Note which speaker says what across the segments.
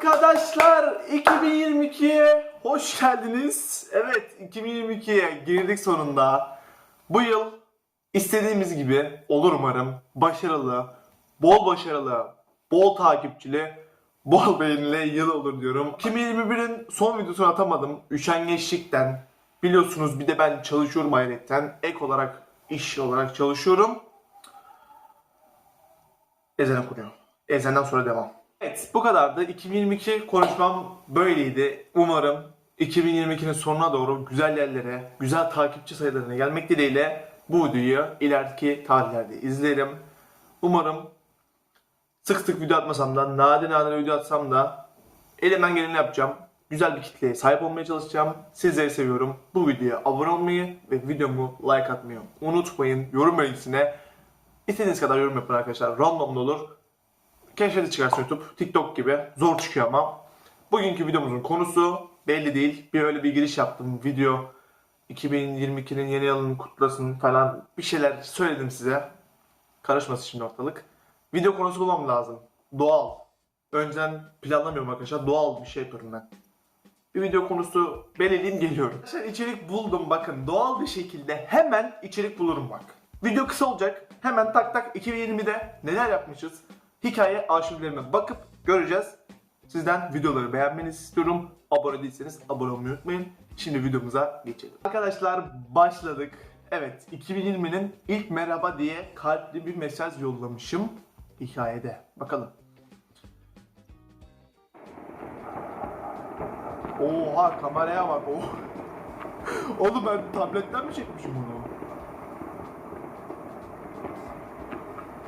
Speaker 1: Arkadaşlar 2022'ye hoş geldiniz. Evet 2022'ye girdik sonunda. Bu yıl istediğimiz gibi olur umarım. Başarılı, bol başarılı, bol takipçili, bol beğenili yıl olur diyorum. 2021'in son videosunu atamadım. Üşengeçlikten. Biliyorsunuz bir de ben çalışıyorum ayrıca. Ek olarak iş olarak çalışıyorum. Ezene kuruyor. Ezenden sonra devam. Evet bu kadardı. 2022 konuşmam böyleydi. Umarım 2022'nin sonuna doğru güzel yerlere, güzel takipçi sayılarına gelmek dileğiyle bu videoyu ileriki tarihlerde izlerim. Umarım sık sık video atmasam da, nadir nadir video atsam da elimden geleni yapacağım. Güzel bir kitleye sahip olmaya çalışacağım. Sizleri seviyorum. Bu videoya abone olmayı ve videomu like atmayı unutmayın. Yorum bölgesine istediğiniz kadar yorum yapın arkadaşlar. Random da olur. Keşfete çıkarsa YouTube, TikTok gibi zor çıkıyor ama. Bugünkü videomuzun konusu belli değil. Bir öyle bir giriş yaptım. Video 2022'nin yeni yılını kutlasın falan bir şeyler söyledim size. Karışmasın şimdi ortalık. Video konusu bulmam lazım. Doğal. Önceden planlamıyorum arkadaşlar. Doğal bir şey yapıyorum ben. Bir video konusu belirleyeyim geliyorum. Arkadaşlar içerik buldum bakın. Doğal bir şekilde hemen içerik bulurum bak. Video kısa olacak. Hemen tak tak 2020'de neler yapmışız? Hikaye arşivlerime bakıp göreceğiz. Sizden videoları beğenmenizi istiyorum. Abone değilseniz abone olmayı unutmayın. Şimdi videomuza geçelim. Arkadaşlar başladık. Evet 2020'nin ilk merhaba diye kalpli bir mesaj yollamışım hikayede. Bakalım. Oha kameraya bak. Oh. Oğlum ben tabletten mi çekmişim bunu?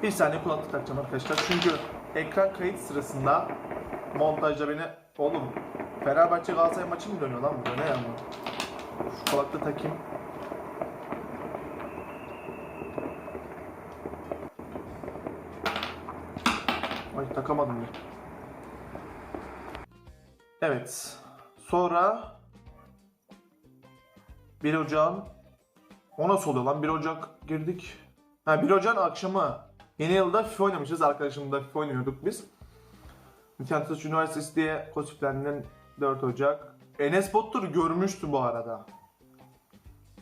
Speaker 1: Bir saniye kulaklık takacağım arkadaşlar. Çünkü ekran kayıt sırasında montajda beni... Oğlum Fenerbahçe Galatasaray maçı mı dönüyor lan burada? Ne ya bu? Şu kulaklığı takayım. Ay takamadım ya. Evet. Sonra 1 Ocağın o nasıl oluyor lan? 1 Ocak girdik. Ha 1 Ocağın akşamı. Yeni yılda FIFA oynamışız. Arkadaşımla FIFA oynuyorduk biz. Nişantaşı Üniversitesi diye Kosifler'den 4 Ocak. Enes Batur görmüştü bu arada.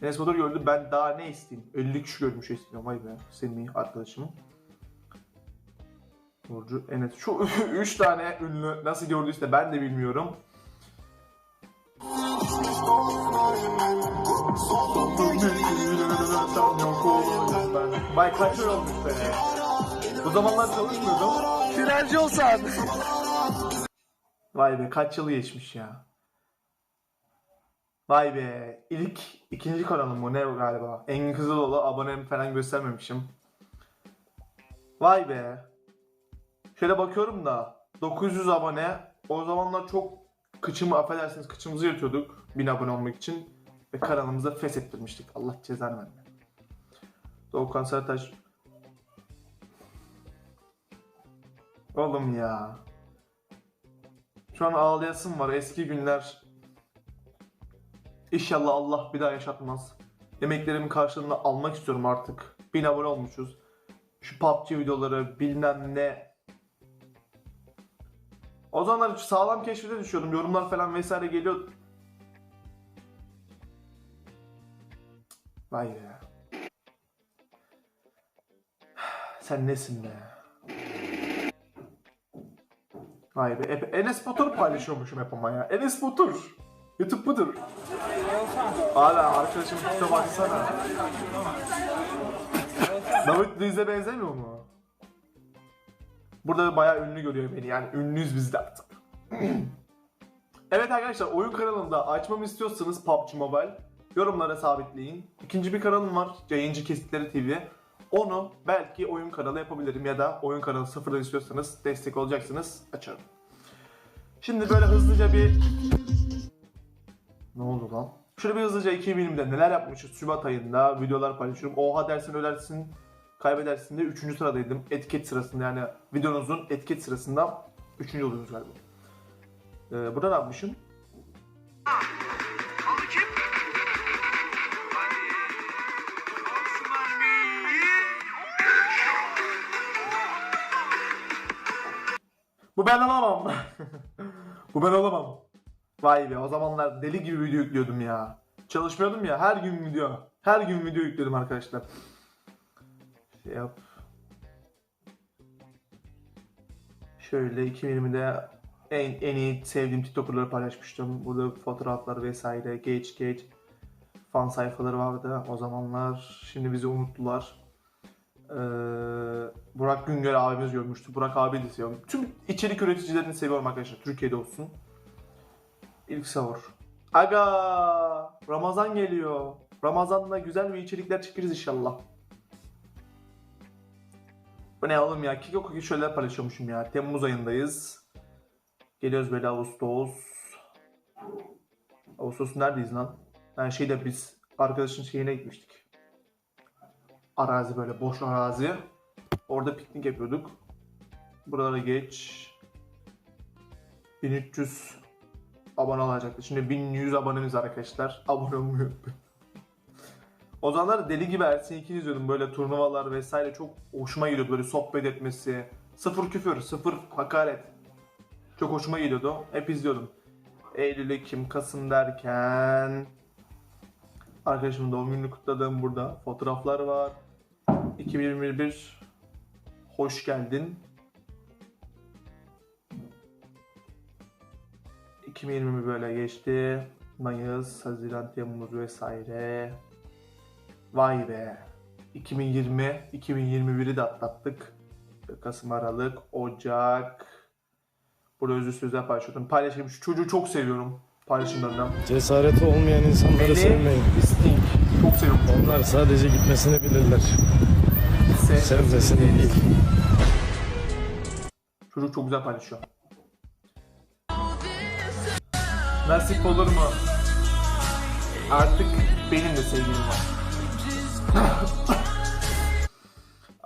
Speaker 1: Enes Batur gördü. Ben daha ne isteyeyim? 50 kişi görmüş istiyorum. Vay be. Semih arkadaşım. Burcu Enes. Şu 3 tane ünlü nasıl gördüyse ben de bilmiyorum. Bay kaç olmuş be. Bu zamanlar çalışmıyordum. Direnci olsan. Vay be kaç yılı geçmiş ya. Vay be ilk ikinci kanalım bu ne bu galiba. Engin Kızıloğlu abonem falan göstermemişim. Vay be. Şöyle bakıyorum da 900 abone. O zamanlar çok kıçımı affedersiniz kıçımızı yırtıyorduk 1000 abone olmak için. Ve kanalımıza feshettirmiştik. Allah cezanı verme. Doğukan Sertaş. Oğlum ya. Şu an ağlayasım var. Eski günler. İnşallah Allah bir daha yaşatmaz. Emeklerimin karşılığını almak istiyorum artık. 1000 abone olmuşuz. Şu PUBG videoları bilmem ne. O zamanlar sağlam keşfete düşüyordum. Yorumlar falan vesaire geliyor. Vay be. Sen nesin be? Be. Hep Enes Batur paylaşıyormuşum hep ama ya. Enes Batur. YouTube budur. Hala arkadaşım tipe baksana. David Luiz'e benzemiyor mu? Burada bayağı ünlü görüyor beni. Yani ünlüyüz biz de artık. evet arkadaşlar oyun kanalında açmamı istiyorsanız PUBG Mobile yorumlara sabitleyin. İkinci bir kanalım var. Yayıncı Kesitleri TV. Onu belki oyun kanalı yapabilirim ya da oyun kanalı sıfırdan istiyorsanız destek olacaksınız açarım. Şimdi böyle hızlıca bir... Ne oldu lan? Şöyle bir hızlıca 2020'de neler yapmışız Şubat ayında videolar paylaşıyorum. Oha dersin ölersin kaybedersin de 3. sıradaydım. Etiket sırasında yani videonuzun etiket sırasında 3. oluyoruz galiba. Ee, burada ne yapmışım? Bu ben alamam. Bu ben olamam. Vay be o zamanlar deli gibi video yüklüyordum ya. Çalışmıyordum ya her gün video. Her gün video yüklüyordum arkadaşlar. Şey yap. Şöyle 2020'de en, en iyi sevdiğim TikToker'ları paylaşmıştım. Burada fotoğraflar vesaire, geç geç fan sayfaları vardı o zamanlar. Şimdi bizi unuttular. Ee, Burak Güngör abimiz görmüştü. Burak abi de seviyorum. Tüm içerik üreticilerini seviyorum arkadaşlar. Türkiye'de olsun. İlk sahur. Aga! Ramazan geliyor. Ramazan'da güzel bir içerikler çekeriz inşallah. Bu ne oğlum ya? Kiko Kiko şöyle paylaşıyormuşum ya. Temmuz ayındayız. Geliyoruz böyle Ağustos. Ağustos neredeyiz lan? Yani şeyde biz arkadaşın şeyine gitmiştik. Arazi böyle boş arazi. Orada piknik yapıyorduk. Buralara geç. 1300 abone olacaktı. Şimdi 1100 abonemiz arkadaşlar. Abone unutmayın. O zamanlar deli gibi Ersin 2 izliyordum. Böyle turnuvalar vesaire çok hoşuma gidiyordu. Böyle sohbet etmesi. Sıfır küfür, sıfır hakaret. Çok hoşuma gidiyordu. Hep izliyordum. Eylül, Ekim, Kasım derken... Arkadaşımın doğum gününü kutladığım burada. Fotoğraflar var. 2021 hoş geldin. 2020 böyle geçti. Mayıs, Haziran, Temmuz vesaire. Vay be. 2020, 2021'i de atlattık. Kasım, Aralık, Ocak. Burada özür sözler paylaşıyordum. Paylaşayım. Şu çocuğu çok seviyorum. Paylaşımlarından.
Speaker 2: Cesareti olmayan insanları
Speaker 1: Melih
Speaker 2: sevmeyin.
Speaker 1: Sting. Çok seviyorum.
Speaker 2: Onlar sadece gitmesini bilirler.
Speaker 1: Se-
Speaker 2: Sevmesini değil.
Speaker 1: Çocuk çok güzel paylaşıyor. Nasip olur mu? Artık benim de sevgilim var.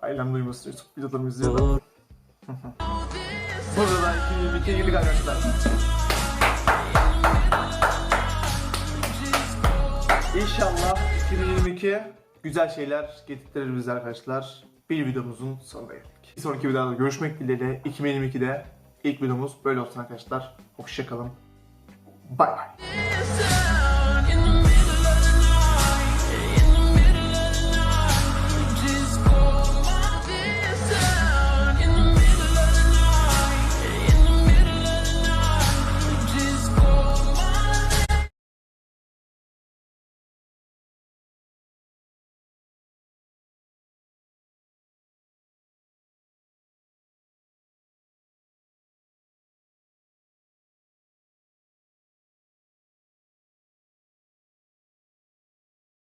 Speaker 1: Ailem duymasın YouTube videolarımı izliyor da. Burada da 2022'ye girdik arkadaşlar. İnşallah 2022 güzel şeyler getirtirir bize arkadaşlar. Bir videomuzun sonuna geldik. Bir sonraki videoda görüşmek dileğiyle 2022'de ilk videomuz böyle olsun arkadaşlar. Hoşçakalın. Bay bay.